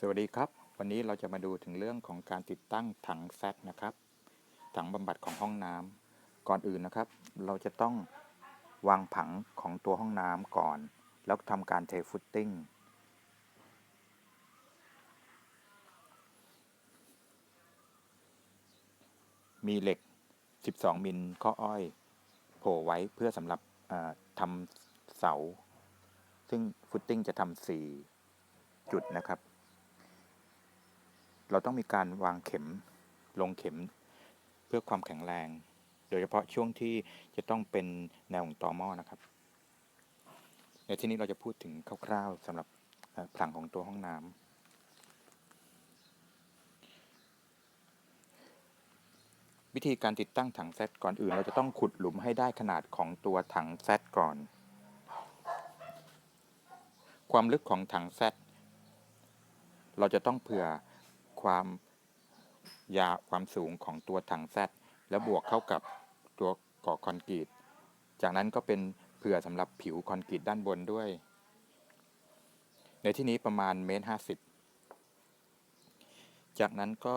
สวัสดีครับ วันนี้เราจะมาดูถึงเรื่องของการติดตั้งถังแซกนะครับ ถังบำบัดของห้องน้ำก่อนอื่นนะครับ เราจะต้องวางผังของตัวห้องน้ำก่อน แล้วทำการเทฟุตติ้งมีเหล็ก 12 มิลข้ออ้อย โผล่ไว้เพื่อสำหรับทำเสา ซึ่งฟุตติ้งจะทำสี่จุดนะครับ เราต้องมีการวางเข็มลงเข็มเพื่อความแข็งแรง โดยเฉพาะช่วงที่จะต้องเป็นแนวของตอม้อนะครับ ในที่นี้เราจะพูดถึงคร่าวๆสำหรับผลังของตัวห้องน้ำวิธีการติดตั้งถังแซดก่อนอื่น เราจะต้องขุดหลุมให้ได้ขนาดของตัวถังแซดก่อน ความลึกของถังแซดเราจะต้องเผื่อ ความยาความสูงของตัวถังแซดแล้วบวกเข้ากับตัวก่อคอนกรีต จากนั้นก็เป็นเผื่อสำหรับผิวคอนกรีตด้านบนด้วย ในที่นี้ประมาณเมตรห้าสิบจากนั้นก็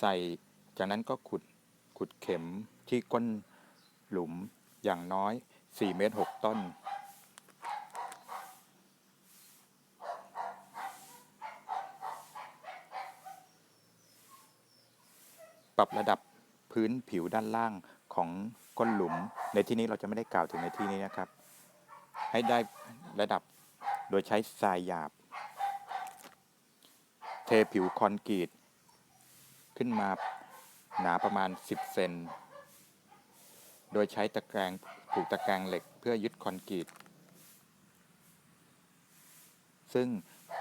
ใส่จากนั้นก็ขุดขุดเข็มที่ก้นหลุมอย่างน้อย 4 เมตร 6 ต้น ปรับระดับพื้นผิวด้านล่างของก้นหลุม ในที่นี้เราจะไม่ได้กล่าวถึงในที่นี้นะครับ ให้ได้ระดับโดยใช้ทรายหยาบ เทผิวคอนกรีต ขึ้นมาหนาประมาณ 10 เซน โดยใช้ตะแกรงผูกตะแกรงเหล็กเพื่อยึดคอนกรีต ซึ่ง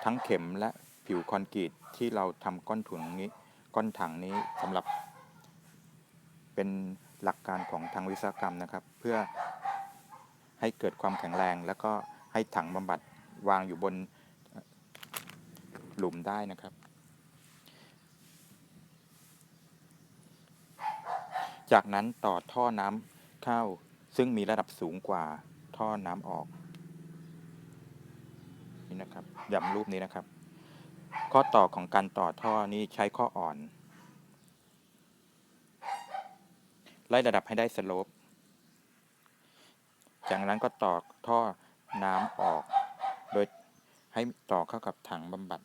ทั้งเข็มและผิวคอนกรีตที่เราทำก้อนถุงนี้ ก้อนถังนี้สำหรับ เป็นหลักการของทางวิศวกรรมนะครับ เพื่อให้เกิดความแข็งแรง แล้วก็ให้ถังบำบัดวางอยู่บนหลุมได้นะครับ จากนั้นต่อท่อน้ำเข้าซึ่งมีระดับสูงกว่าท่อน้ำออกนี่นะครับย้ำรูปนี้นะครับ ข้อต่อของการต่อท่อนี้ใช้ข้ออ่อน ไล่ระดับให้ได้สโลป จากนั้นก็ต่อท่อน้ำออก โดยให้ต่อเข้ากับถังบำบัด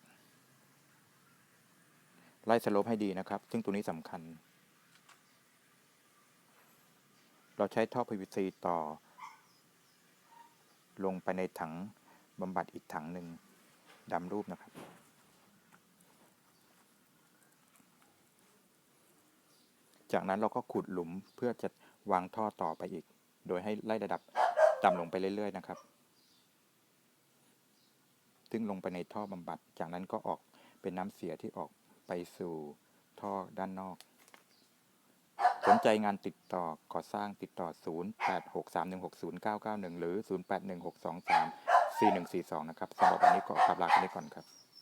ไล่สโลปให้ดีนะครับ ซึ่งตัวนี้สำคัญ เราใช้ท่อ PVC ต่อ ลงไปในถังบำบัดอีกถังหนึ่งดำรูปนะครับ จากนั้นเราก็ขุดหลุมเพื่อจะวางท่อต่อไปอีก โดยให้ไล่ระดับต่ำลงไปเรื่อยๆนะครับ ซึ่งลงไปในท่อบำบัด จากนั้นก็ออกเป็นน้ำเสียที่ออกไปสู่ท่อด้านนอก สนใจงานติดต่อก่อสร้างติดต่อ 0863160991 หรือ 0816234142 นะครับสำหรับวันนี้ก็กลับลากันไปก่อนครับ